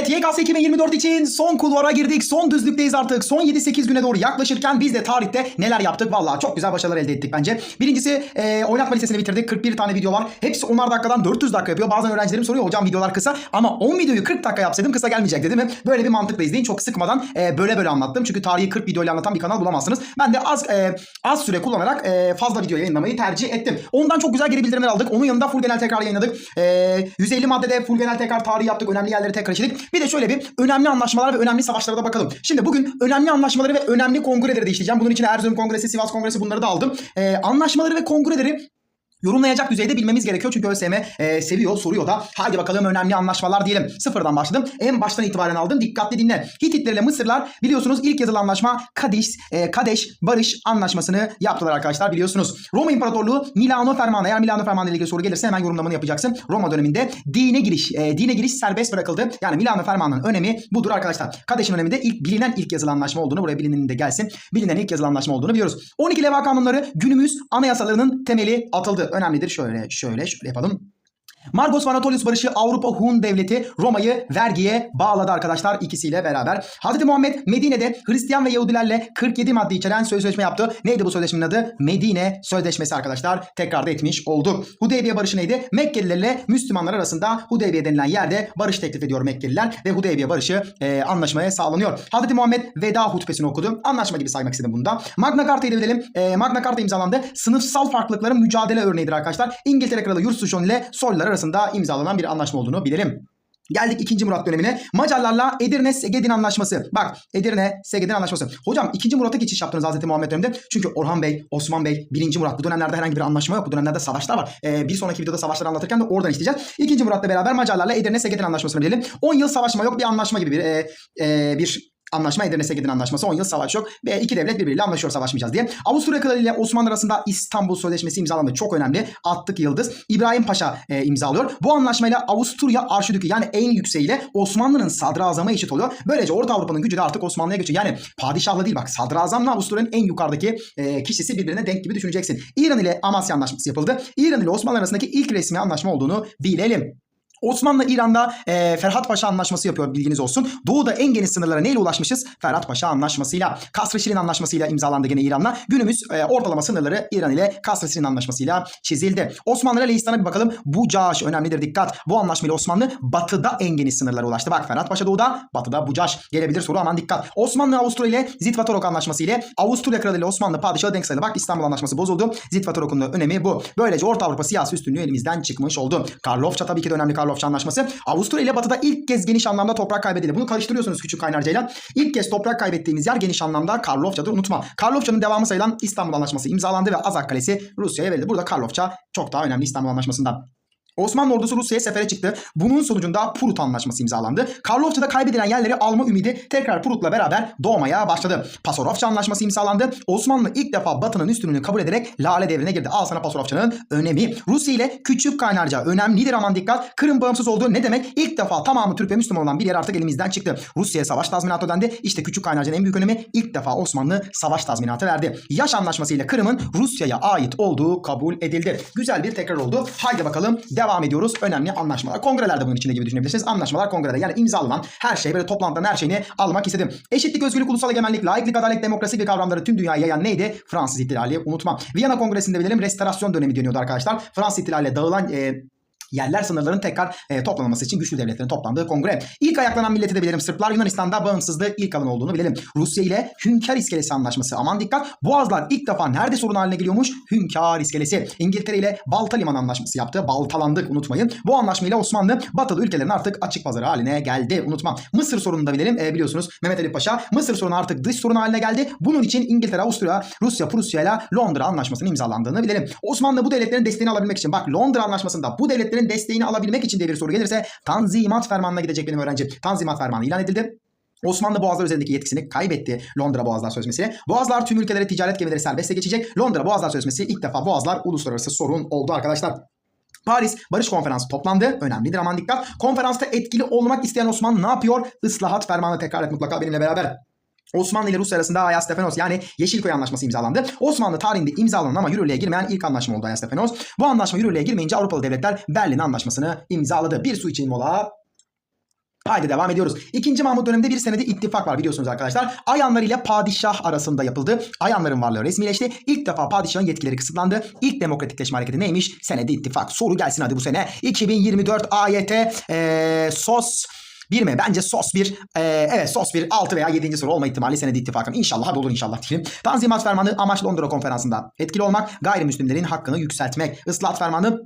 Evet YKS 2024 için son kulvara girdik. Son düzlükteyiz artık. Son 7-8 güne doğru yaklaşırken biz de tarihte neler yaptık? Vallahi çok güzel başarılar elde ettik bence. Birincisi e, oynatma listesini bitirdik. 41 tane video var. Hepsi 10'ar dakikadan 400 dakika yapıyor. Bazen öğrencilerim soruyor hocam videolar kısa. Ama 10 videoyu 40 dakika yapsaydım kısa gelmeyecekti değil mi? Böyle bir mantıkla izleyin. Çok sıkmadan e, böyle böyle anlattım. Çünkü tarihi 40 videoyla anlatan bir kanal bulamazsınız. Ben de az e, az süre kullanarak e, fazla video yayınlamayı tercih ettim. Ondan çok güzel geri bildirimler aldık. Onun yanında full genel tekrar yayınladık. E, 150 maddede full genel tekrar tarihi yaptık. Önemli yerleri tekrar işledik. Bir de şöyle bir önemli anlaşmalar ve önemli savaşlara da bakalım. Şimdi bugün önemli anlaşmaları ve önemli kongreleri de işleyeceğim. Bunun için Erzurum Kongresi, Sivas Kongresi bunları da aldım. E, anlaşmaları ve kongreleri yorumlayacak düzeyde bilmemiz gerekiyor. Çünkü ÖSYM e, seviyor, soruyor da. Haydi bakalım önemli anlaşmalar diyelim. Sıfırdan başladım. En baştan itibaren aldım. Dikkatli dinle. Hititler ile Mısırlar biliyorsunuz ilk yazılı anlaşma Kadeş, e, Kadeş Barış Anlaşması'nı yaptılar arkadaşlar biliyorsunuz. Roma İmparatorluğu Milano Fermanı. Eğer Milano Fermanı ile ilgili soru gelirse hemen yorumlamanı yapacaksın. Roma döneminde dine giriş, e, dine giriş serbest bırakıldı. Yani Milano Fermanı'nın önemi budur arkadaşlar. Kadeş'in öneminde ilk bilinen ilk yazılı anlaşma olduğunu buraya bilinen de gelsin. Bilinen ilk yazılı anlaşma olduğunu biliyoruz. 12 leva kanunları günümüz anayasalarının temeli atıldı. Önemlidir. Şöyle şöyle şöyle yapalım. Margos ve barışı Avrupa Hun devleti Roma'yı vergiye bağladı arkadaşlar ikisiyle beraber. Hazreti Muhammed Medine'de Hristiyan ve Yahudilerle 47 madde içeren sözleşme yaptı. Neydi bu sözleşmenin adı? Medine Sözleşmesi arkadaşlar. Tekrar da etmiş olduk. Hudeybiye barışı neydi? Mekkelilerle Müslümanlar arasında Hudeybiye denilen yerde barış teklif ediyor Mekkeliler ve Hudeybiye barışı e, anlaşmaya sağlanıyor. Hazreti Muhammed veda hutbesini okudu. Anlaşma gibi saymak istedim bunda. Magna Carta'yı da bilelim. E, Magna Carta imzalandı. Sınıfsal farklılıkların mücadele örneğidir arkadaşlar. İngiltere Kralı Yurtsujon ile Soylular arasında imzalanan bir anlaşma olduğunu bilelim. Geldik 2. Murat dönemine. Macarlarla Edirne Segedin Anlaşması. Bak Edirne Segedin Anlaşması. Hocam 2. Murat'a geçiş yaptınız Hazreti Muhammed döneminde. Çünkü Orhan Bey, Osman Bey, 1. Murat bu dönemlerde herhangi bir anlaşma yok. Bu dönemlerde savaşlar var. Ee, bir sonraki videoda savaşları anlatırken de oradan işleyeceğiz. 2. Murat'la beraber Macarlarla Edirne Segedin Anlaşması'nı bilelim. 10 yıl savaşma yok bir anlaşma gibi bir e, e, bir Anlaşma Edirne Segedin Anlaşması 10 yıl savaş yok ve iki devlet birbiriyle anlaşıyor savaşmayacağız diye. Avusturya Kralı ile Osmanlı arasında İstanbul Sözleşmesi imzalandı. Çok önemli. Attık yıldız. İbrahim Paşa e, imzalıyor. Bu anlaşmayla Avusturya Arşidükü yani en yükseğiyle Osmanlı'nın sadrazama eşit oluyor. Böylece Orta Avrupa'nın gücü de artık Osmanlı'ya geçiyor. Yani padişahla değil bak sadrazamla Avusturya'nın en yukarıdaki e, kişisi birbirine denk gibi düşüneceksin. İran ile Amasya Anlaşması yapıldı. İran ile Osmanlı arasındaki ilk resmi anlaşma olduğunu bilelim. Osmanlı İran'da e, Ferhat Paşa Anlaşması yapıyor bilginiz olsun. Doğu'da en geniş sınırlara neyle ulaşmışız? Ferhat Paşa Anlaşması'yla. Kasr-ı Şirin Anlaşması'yla imzalandı gene İran'la. Günümüz e, ortalama sınırları İran ile Kasr-ı Şirin Anlaşması'yla çizildi. Osmanlı ile bir bakalım. Bu Caş önemlidir dikkat. Bu anlaşmayla Osmanlı batıda en geniş sınırlara ulaştı. Bak Ferhat Paşa doğuda, batıda Bucaş. Gelebilir soru aman dikkat. Osmanlı Avusturya ile Zitvatorok Anlaşması ile Avusturya Kralı ile Osmanlı Padişahı denk sayılı. Bak İstanbul Anlaşması bozuldu. Zitvatorok'un da önemi bu. Böylece Orta Avrupa siyasi üstünlüğü elimizden çıkmış oldu. Karlofça tabii ki de önemli Karlofça Anlaşması. Avusturya ile Batı'da ilk kez geniş anlamda toprak kaybedildi. Bunu karıştırıyorsunuz küçük kaynarcayla. İlk kez toprak kaybettiğimiz yer geniş anlamda Karlofça'dır unutma. Karlofça'nın devamı sayılan İstanbul Anlaşması imzalandı ve Azak Kalesi Rusya'ya verildi. Burada Karlofça çok daha önemli İstanbul Anlaşması'ndan. Osmanlı ordusu Rusya'ya sefere çıktı. Bunun sonucunda Prut Anlaşması imzalandı. Karlofça'da kaybedilen yerleri alma ümidi tekrar Prut'la beraber doğmaya başladı. Pasarofça Anlaşması imzalandı. Osmanlı ilk defa Batı'nın üstünlüğünü kabul ederek Lale devrine girdi. Al sana Pasarofça'nın önemi. Rusya ile Küçük Kaynarca önemlidir aman dikkat. Kırım bağımsız olduğu ne demek? İlk defa tamamı Türk ve Müslüman olan bir yer artık elimizden çıktı. Rusya'ya savaş tazminatı ödendi. İşte Küçük Kaynarca'nın en büyük önemi ilk defa Osmanlı savaş tazminatı verdi. Yaş Anlaşması ile Kırım'ın Rusya'ya ait olduğu kabul edildi. Güzel bir tekrar oldu. Haydi bakalım devam ediyoruz. Önemli anlaşmalar. Kongrelerde bunun içinde gibi düşünebilirsiniz. Anlaşmalar kongrede. Yani imzalanan her şey böyle toplantıdan her şeyini almak istedim. Eşitlik, özgürlük, ulusal egemenlik, laiklik, adalet, demokrasi gibi kavramları tüm dünyaya yayan neydi? Fransız İhtilali unutmam. Viyana Kongresi'nde bilelim restorasyon dönemi deniyordu arkadaşlar. Fransız İhtilali'yle dağılan e, yerler sınırlarının tekrar e, toplanması için güçlü devletlerin toplandığı kongre. İlk ayaklanan milleti de bilelim. Sırplar Yunanistan'da bağımsızlığı ilk alan olduğunu bilelim. Rusya ile Hünkar İskelesi Anlaşması. Aman dikkat. Boğazlar ilk defa nerede sorun haline geliyormuş? Hünkar İskelesi. İngiltere ile Balta Liman Anlaşması yaptı. Baltalandık unutmayın. Bu anlaşmayla Osmanlı batılı ülkelerin artık açık pazarı haline geldi. Unutmam. Mısır sorununu da bilelim. E, biliyorsunuz Mehmet Ali Paşa Mısır sorunu artık dış sorun haline geldi. Bunun için İngiltere, Avusturya, Rusya, Prusya ile Londra Anlaşması'nın imzalandığını bilelim. Osmanlı bu devletlerin desteğini alabilmek için bak Londra Anlaşması'nda bu devletlerin desteğini alabilmek için diye bir soru gelirse Tanzimat Fermanı'na gidecek benim öğrencim. Tanzimat Fermanı ilan edildi. Osmanlı Boğazlar üzerindeki yetkisini kaybetti Londra Boğazlar Sözleşmesi. Boğazlar tüm ülkelere ticaret gemileri serbestse geçecek. Londra Boğazlar Sözleşmesi ilk defa Boğazlar uluslararası sorun oldu arkadaşlar. Paris Barış Konferansı toplandı. Önemlidir aman dikkat. Konferansta etkili olmak isteyen Osmanlı ne yapıyor? Islahat fermanı tekrar et mutlaka benimle beraber. Osmanlı ile Rusya arasında Ayas-Stefanos yani Yeşilköy Anlaşması imzalandı. Osmanlı tarihinde imzalanan ama yürürlüğe girmeyen ilk anlaşma oldu Ayas-Stefanos. Bu anlaşma yürürlüğe girmeyince Avrupalı devletler Berlin Anlaşması'nı imzaladı. Bir su için mola. Haydi devam ediyoruz. İkinci Mahmut döneminde bir senede ittifak var biliyorsunuz arkadaşlar. Ayanlar ile padişah arasında yapıldı. Ayanların varlığı resmileşti. İlk defa padişahın yetkileri kısıtlandı. İlk demokratikleşme hareketi neymiş? Senede ittifak. Soru gelsin hadi bu sene. 2024 AYT ee, SOS 1 mi? Bence sos 1. Ee, evet sos 1. 6 veya 7. soru olma ihtimali senede ittifakın. İnşallah hadi olur inşallah diyelim. Tanzimat fermanı amaç Londra konferansında etkili olmak. Gayrimüslimlerin hakkını yükseltmek. Islahat fermanı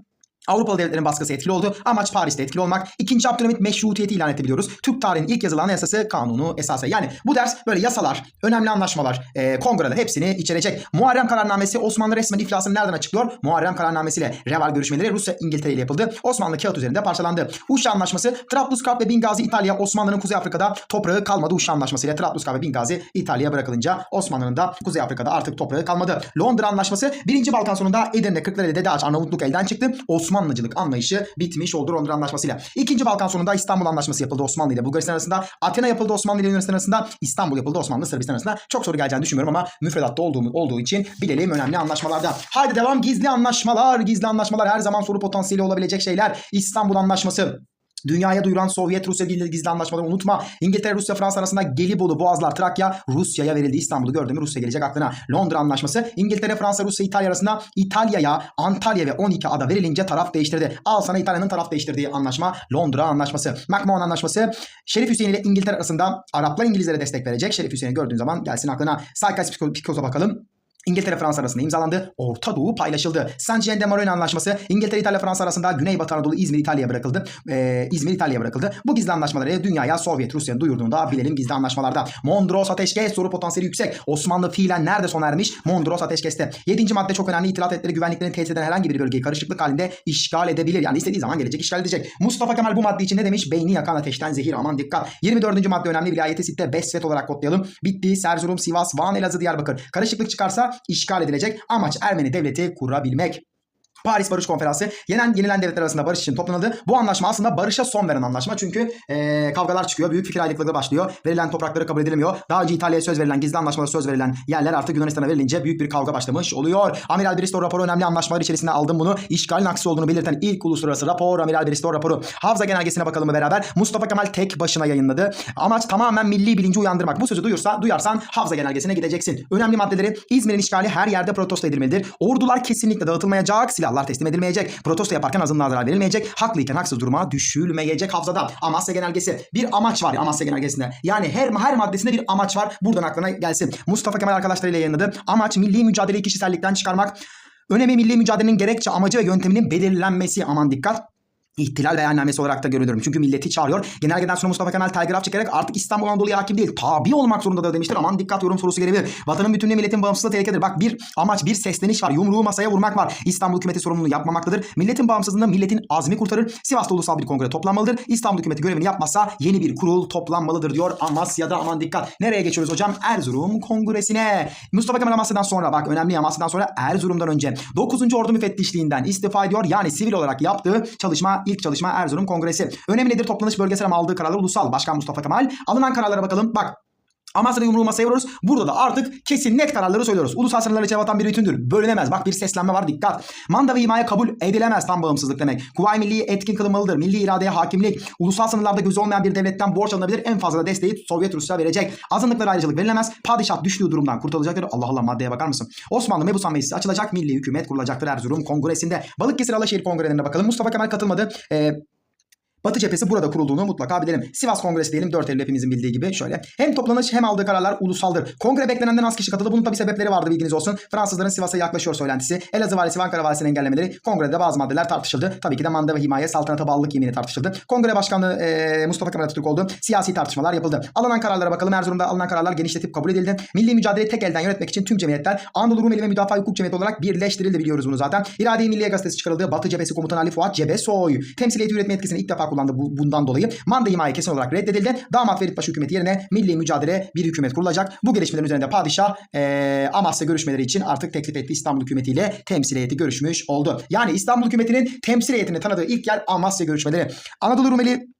Avrupalı devletlerin baskısı etkili oldu. Amaç Paris'te etkili olmak. İkinci Abdülhamit meşrutiyeti ilan etti biliyoruz. Türk tarihinin ilk yazılı anayasası kanunu esası. Yani bu ders böyle yasalar, önemli anlaşmalar, e, kongreler hepsini içerecek. Muharrem kararnamesi Osmanlı resmen iflasını nereden açıklıyor? Muharrem kararnamesiyle Reval görüşmeleri Rusya İngiltere ile yapıldı. Osmanlı kağıt üzerinde parçalandı. Uşa Anlaşması Trablusgarp ve Bingazi İtalya Osmanlı'nın Kuzey Afrika'da toprağı kalmadı. Uşa Anlaşması ile Trablusgarp ve Bingazi İtalya'ya bırakılınca Osmanlı'nın da Kuzey Afrika'da artık toprağı kalmadı. Londra Anlaşması 1. Balkan sonunda Edirne, Kırklareli, Dede Ağaç, Arnavutluk elden çıktı. Osmanlıcılık anlayışı bitmiş oldu Londra Anlaşması'yla. İkinci Balkan sonunda İstanbul Anlaşması yapıldı Osmanlı ile Bulgaristan arasında. Atina yapıldı Osmanlı ile Yunanistan arasında. İstanbul yapıldı Osmanlı Sırbistan arasında. Çok soru geleceğini düşünmüyorum ama müfredatta olduğu, olduğu için bilelim önemli anlaşmalarda. Haydi devam gizli anlaşmalar. Gizli anlaşmalar her zaman soru potansiyeli olabilecek şeyler. İstanbul Anlaşması. Dünyaya duyuran Sovyet Rusya gizli, gizli anlaşmaları unutma. İngiltere, Rusya, Fransa arasında Gelibolu, Boğazlar, Trakya Rusya'ya verildi. İstanbul'u gördü mü Rusya gelecek aklına. Londra Anlaşması. İngiltere, Fransa, Rusya, İtalya arasında İtalya'ya Antalya ve 12 ada verilince taraf değiştirdi. Al sana İtalya'nın taraf değiştirdiği anlaşma Londra Anlaşması. McMahon Anlaşması. Şerif Hüseyin ile İngiltere arasında Araplar İngilizlere destek verecek. Şerif Hüseyin'i gördüğün zaman gelsin aklına. Saykas Picos'a bakalım. İngiltere Fransa arasında imzalandı. Orta Doğu paylaşıldı. Jean de Maroin anlaşması İngiltere İtalya Fransa arasında Güneybatı Anadolu İzmir İtalya'ya bırakıldı. Ee, İzmir İtalya'ya bırakıldı. Bu gizli anlaşmaları dünyaya Sovyet Rusya'nın duyurduğunda bilelim gizli anlaşmalarda. Mondros ateşkes soru potansiyeli yüksek. Osmanlı fiilen nerede sona ermiş? Mondros ateşkeste. Yedinci madde çok önemli. İtilat etleri güvenliklerini tehdit eden herhangi bir bölgeyi karışıklık halinde işgal edebilir. Yani istediği zaman gelecek işgal edecek. Mustafa Kemal bu madde için ne demiş? Beyni yakan ateşten zehir aman dikkat. 24. madde önemli. Vilayeti sitte Besvet olarak kodlayalım. Bitti. Erzurum, Sivas, Van, Elazığ, Diyarbakır. Karışıklık çıkarsa işgal edilecek. Amaç Ermeni devleti kurabilmek. Paris Barış Konferansı yenen yenilen devletler arasında barış için toplanıldı. Bu anlaşma aslında barışa son veren anlaşma. Çünkü ee, kavgalar çıkıyor. Büyük fikir ayrılıkları başlıyor. Verilen toprakları kabul edilemiyor. Daha önce İtalya'ya söz verilen gizli anlaşmalara söz verilen yerler artık Yunanistan'a verilince büyük bir kavga başlamış oluyor. Amiral Bristow raporu önemli anlaşmalar içerisinde aldım bunu. İşgalin aksi olduğunu belirten ilk uluslararası rapor Amiral Bristow raporu. Havza genelgesine bakalım beraber. Mustafa Kemal tek başına yayınladı. Amaç tamamen milli bilinci uyandırmak. Bu sözü duyursa, duyarsan Havza genelgesine gideceksin. Önemli maddeleri İzmir'in işgali her yerde protesto edilmelidir. Ordular kesinlikle dağıtılmayacak. Silahlar teslim edilmeyecek. Protesto yaparken azınlığa zarar verilmeyecek. Haklıyken haksız duruma düşülmeyecek havzada. Amasya Genelgesi. Bir amaç var Amasya Genelgesi'nde. Yani her her maddesinde bir amaç var. Buradan aklına gelsin. Mustafa Kemal arkadaşlarıyla yayınladı. Amaç milli mücadeleyi kişisellikten çıkarmak. Önemi milli mücadelenin gerekçe amacı ve yönteminin belirlenmesi. Aman dikkat. İhtilal beyannamesi olarak da görülür. Çünkü milleti çağırıyor. Genelgeden sonra Mustafa Kemal telgraf çekerek artık İstanbul Anadolu'ya hakim değil. Tabi olmak zorundadır demiştir. Aman dikkat yorum sorusu gelebilir. Vatanın bütünlüğü milletin bağımsızlığı tehlikedir. Bak bir amaç bir sesleniş var. Yumruğu masaya vurmak var. İstanbul hükümeti sorumluluğu yapmamaktadır. Milletin bağımsızlığında milletin azmi kurtarır. Sivas'ta ulusal bir kongre toplanmalıdır. İstanbul hükümeti görevini yapmazsa yeni bir kurul toplanmalıdır diyor Amasya'da. Aman dikkat. Nereye geçiyoruz hocam? Erzurum Kongresi'ne. Mustafa Kemal Amasya'dan sonra bak önemli Amasya'dan sonra Erzurum'dan önce 9. Ordu müfettişliğinden istifa ediyor. Yani sivil olarak yaptığı çalışma ilk çalışma Erzurum Kongresi. Önemi nedir? Toplanış bölgesel ama aldığı kararlar ulusal. Başkan Mustafa Kemal. Alınan kararlara bakalım. Bak Amasya'da yumruğu masaya vuruyoruz. Burada da artık kesin net kararları söylüyoruz. Ulusal sınırları vatan bir bütündür. Bölünemez. Bak bir seslenme var dikkat. Manda ve himaye kabul edilemez tam bağımsızlık demek. Kuvayi Milliye etkin kılınmalıdır. Milli iradeye hakimlik. Ulusal sınırlarda gözü olmayan bir devletten borç alınabilir. En fazla da desteği Sovyet Rusya verecek. Azınlıklara ayrıcalık verilemez. Padişah düştüğü durumdan kurtulacaktır. Allah Allah maddeye bakar mısın? Osmanlı Mebusan Meclisi açılacak. Milli hükümet kurulacaktır Erzurum Kongresi'nde. Balıkesir Alaşehir Kongrelerine bakalım. Mustafa Kemal katılmadı. Ee, Batı cephesi burada kurulduğunu mutlaka bilelim. Sivas Kongresi diyelim 4 Eylül hepimizin bildiği gibi şöyle. Hem toplanış hem aldığı kararlar ulusaldır. Kongre beklenenden az kişi katıldı. Bunun tabi sebepleri vardı bilginiz olsun. Fransızların Sivas'a yaklaşıyor söylentisi. Elazığ valisi ve Ankara valisinin engellemeleri. Kongrede bazı maddeler tartışıldı. Tabii ki de manda ve himaye saltanata bağlılık yemini tartışıldı. Kongre başkanlığı e, Mustafa Kemal Atatürk oldu. Siyasi tartışmalar yapıldı. Alınan kararlara bakalım. Erzurum'da alınan kararlar genişletip kabul edildi. Milli mücadeleyi tek elden yönetmek için tüm cemiyetler Anadolu Rumeli ve Müdafaa Hukuk Cemiyeti olarak birleştirildi biliyoruz bunu zaten. İrade-i Milliye Gazetesi çıkarıldı. Batı Cephesi Komutanı Ali Fuat Cebesoy. Temsiliyeti üretme etkisini ilk defa kullandı bu, bundan dolayı. Manda himaye kesin olarak reddedildi. Damat Ferit Paşa hükümeti yerine milli mücadele bir hükümet kurulacak. Bu gelişmelerin üzerinde padişah e, Amasya görüşmeleri için artık teklif etti İstanbul hükümetiyle temsil heyeti görüşmüş oldu. Yani İstanbul hükümetinin temsil heyetini tanıdığı ilk yer Amasya görüşmeleri. Anadolu Rumeli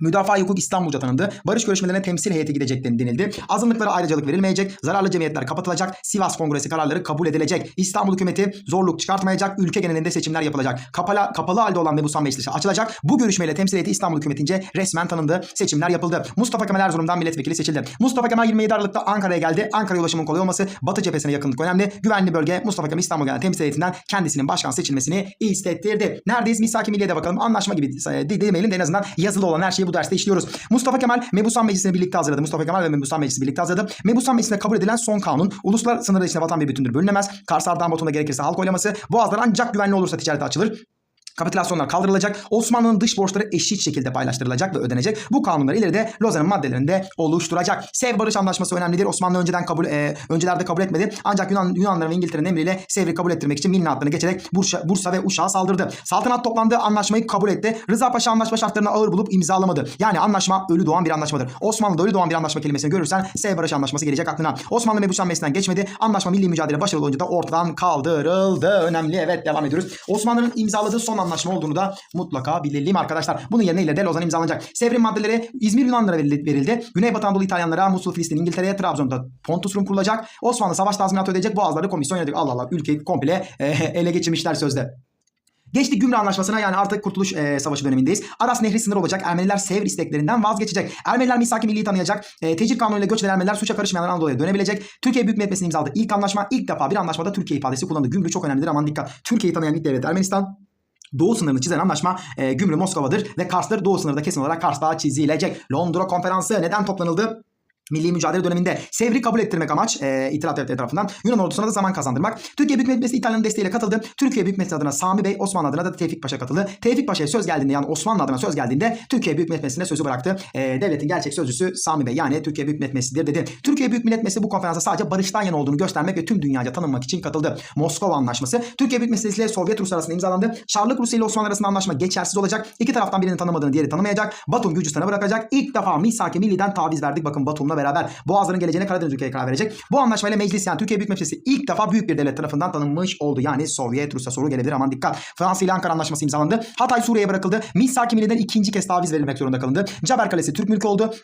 Müdafaa Hukuk İstanbulca tanındı. Barış görüşmelerine temsil heyeti gidecek denildi. Azınlıklara ayrıcalık verilmeyecek. Zararlı cemiyetler kapatılacak. Sivas Kongresi kararları kabul edilecek. İstanbul hükümeti zorluk çıkartmayacak. Ülke genelinde seçimler yapılacak. Kapalı, kapalı halde olan Mebusan Meclisi açılacak. Bu görüşmeyle temsil heyeti İstanbul hükümetince resmen tanındı. Seçimler yapıldı. Mustafa Kemal Erzurum'dan milletvekili seçildi. Mustafa Kemal 27 Aralık'ta Ankara'ya geldi. Ankara'ya ulaşımın kolay olması, Batı cephesine yakınlık önemli. Güvenli bölge Mustafa Kemal İstanbul Genel Temsil Heyeti'nden kendisinin başkan seçilmesini istettirdi. Neredeyiz? Misak-ı Milliye'de bakalım. Anlaşma gibi e, de- demeyelim de en azından yazılı olan her şeyi bu derste işliyoruz. Mustafa Kemal Mebusan Meclisi'ni birlikte hazırladı. Mustafa Kemal ve Mebusan Meclisi birlikte hazırladı. Mebusan Meclisi'nde kabul edilen son kanun uluslar sınırları içinde vatan bir bütündür bölünemez. Kars Ardahan Batum'da gerekirse halk oylaması. Boğazlar ancak güvenli olursa ticarete açılır. Kapitülasyonlar kaldırılacak. Osmanlı'nın dış borçları eşit şekilde paylaştırılacak ve ödenecek. Bu kanunlar ileride Lozan'ın maddelerinde oluşturacak. Sev Barış Anlaşması önemlidir. Osmanlı önceden kabul e, öncelerde kabul etmedi. Ancak Yunan Yunanların ve İngiltere'nin emriyle Sevr'i kabul ettirmek için Milne hattını geçerek Bursa, Bursa ve Uşak'a saldırdı. Saltanat toplandı, anlaşmayı kabul etti. Rıza Paşa anlaşma şartlarını ağır bulup imzalamadı. Yani anlaşma ölü doğan bir anlaşmadır. Osmanlı'da ölü doğan bir anlaşma kelimesini görürsen Sev Barış Anlaşması gelecek aklına. Osmanlı Mebusan Meclisi'nden geçmedi. Anlaşma milli mücadele başarılı olunca da ortadan kaldırıldı. Önemli. Evet devam ediyoruz. Osmanlı'nın imzaladığı son anlaşma olduğunu da mutlaka bilelim arkadaşlar. Bunun yerine ileride Lozan imzalanacak. Sevr'in maddeleri İzmir Yunanlara verildi. Güneybatı Anadolu İtalyanlara, Musul, Filistin, İngiltere'ye, Trabzon'da Pontus Rum kurulacak. Osmanlı savaş tazminatı ödeyecek. Boğazları komisyon yönetecek. Allah Allah ülkeyi komple e, ele geçirmişler sözde. Geçtik Gümrü Anlaşması'na yani artık Kurtuluş e, Savaşı dönemindeyiz. Aras Nehri sınır olacak. Ermeniler Sevr isteklerinden vazgeçecek. Ermeniler misak-ı milli tanıyacak. E, tecir kanunuyla göç eden Ermeniler suça karışmayan Anadolu'ya dönebilecek. Türkiye Büyük Millet Meclisi'nin imzaladığı ilk anlaşma. ilk defa bir anlaşmada Türkiye ifadesi kullanıldı. Gümrü çok önemlidir aman dikkat. Türkiye'yi tanıyan ilk devlet Ermenistan. Doğu sınırını çizen anlaşma e, Gümrü Moskova'dır ve Kars'tır. Doğu sınırda kesin olarak Kars'ta çizilecek. Londra Konferansı neden toplanıldı? Milli mücadele döneminde Sevr'i kabul ettirmek amaç e, İttihat Devletleri tarafından Yunan ordusuna da zaman kazandırmak. Türkiye Büyük Millet Meclisi İtalya'nın desteğiyle katıldı. Türkiye Büyük Millet adına Sami Bey, Osmanlı adına da Tevfik Paşa katıldı. Tevfik Paşa'ya söz geldiğinde yani Osmanlı adına söz geldiğinde Türkiye Büyük Millet Meclisi'ne sözü bıraktı. E, devletin gerçek sözcüsü Sami Bey yani Türkiye Büyük Millet Meclisi'dir dedi. Türkiye Büyük Millet Meclisi bu konferansa sadece barıştan yana olduğunu göstermek ve tüm dünyaca tanınmak için katıldı. Moskova Anlaşması Türkiye Büyük Meclisi ile Sovyet Rusya arasında imzalandı. Şarlık Rusya ile Osmanlı arasında anlaşma geçersiz olacak. İki taraftan birinin tanımadığını diğeri tanımayacak. Batum Gürcistan'a bırakacak. İlk defa Misak-ı Milli'den taviz verdik. Bakın Batum'la beraber. Boğazların geleceğine Karadeniz ülkeye karar verecek. Bu anlaşmayla meclis yani Türkiye Büyük Meclisi ilk defa büyük bir devlet tarafından tanınmış oldu. Yani Sovyet Rusya soru gelebilir aman dikkat. Fransa ile Ankara Anlaşması imzalandı. Hatay Suriye'ye bırakıldı. Misak-ı ikinci kez taviz verilmek zorunda kalındı. Caber Kalesi Türk mülkü oldu.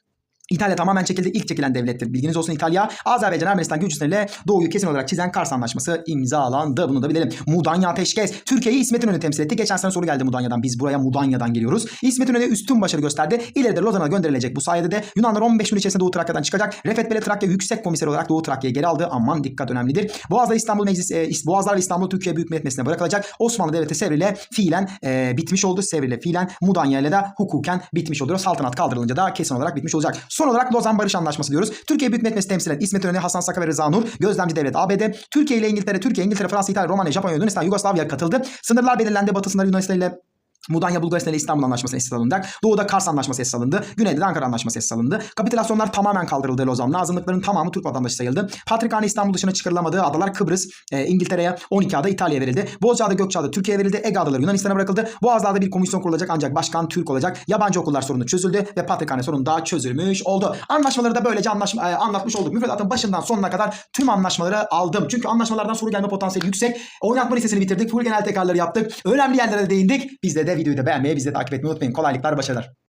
İtalya tamamen çekildi. İlk çekilen devlettir. Bilginiz olsun İtalya. Azerbaycan, Ermenistan, Gürcistan ile Doğu'yu kesin olarak çizen Kars Anlaşması imzalandı. Bunu da bilelim. Mudanya Ateşkes. Türkiye'yi İsmet İnönü temsil etti. Geçen sene soru geldi Mudanya'dan. Biz buraya Mudanya'dan geliyoruz. İsmet İnönü üstün başarı gösterdi. İleride Lozan'a gönderilecek. Bu sayede de Yunanlar 15 gün içerisinde Doğu Trakya'dan çıkacak. Refet Bele Trakya yüksek komiser olarak Doğu Trakya'yı geri aldı. Aman dikkat önemlidir. Boğazlar İstanbul Meclisi, e, Boğazlar İstanbul Türkiye Büyük Millet Meclisi'ne bırakılacak. Osmanlı Devleti Sevr ile fiilen e, bitmiş oldu. Sevr ile fiilen Mudanya ile de hukuken bitmiş oluyor. Saltanat kaldırılınca da kesin olarak bitmiş olacak. Son olarak Lozan Barış Anlaşması diyoruz. Türkiye Büyük Millet Meclisi temsilen İsmet İnönü, Hasan Saka ve Rıza Nur, Gözlemci Devlet ABD, Türkiye ile İngiltere, Türkiye, İngiltere, Fransa, İtalya, Romanya, Japonya, Yunanistan, Yugoslavya katıldı. Sınırlar belirlendi. Batı sınırı Yunanistan ile Mudanya Bulgaristan ile İstanbul Anlaşması esas alındı. Doğuda Kars Anlaşması esas alındı. Güneyde de Ankara Anlaşması esas alındı. Kapitülasyonlar tamamen kaldırıldı Lozan'la. Azınlıkların tamamı Türk vatandaşı sayıldı. Patrikhane İstanbul dışına çıkarılamadığı adalar Kıbrıs, e, İngiltere'ye, 12 ada İtalya'ya verildi. Bozcaada, Gökçeada Türkiye'ye verildi. Ege adaları Yunanistan'a bırakıldı. Boğazlar'da bir komisyon kurulacak ancak başkan Türk olacak. Yabancı okullar sorunu çözüldü ve Patrikhane sorunu da çözülmüş oldu. Anlaşmaları da böylece anlaşma, e, anlatmış olduk. Müfredatın başından sonuna kadar tüm anlaşmaları aldım. Çünkü anlaşmalardan soru gelme potansiyeli yüksek. Oynatma listesini bitirdik. Full genel tekrarları yaptık. Önemli yerlere de değindik. Bizde de videoyu da beğenmeyi, bizde de takip etmeyi unutmayın. Kolaylıklar, başarılar.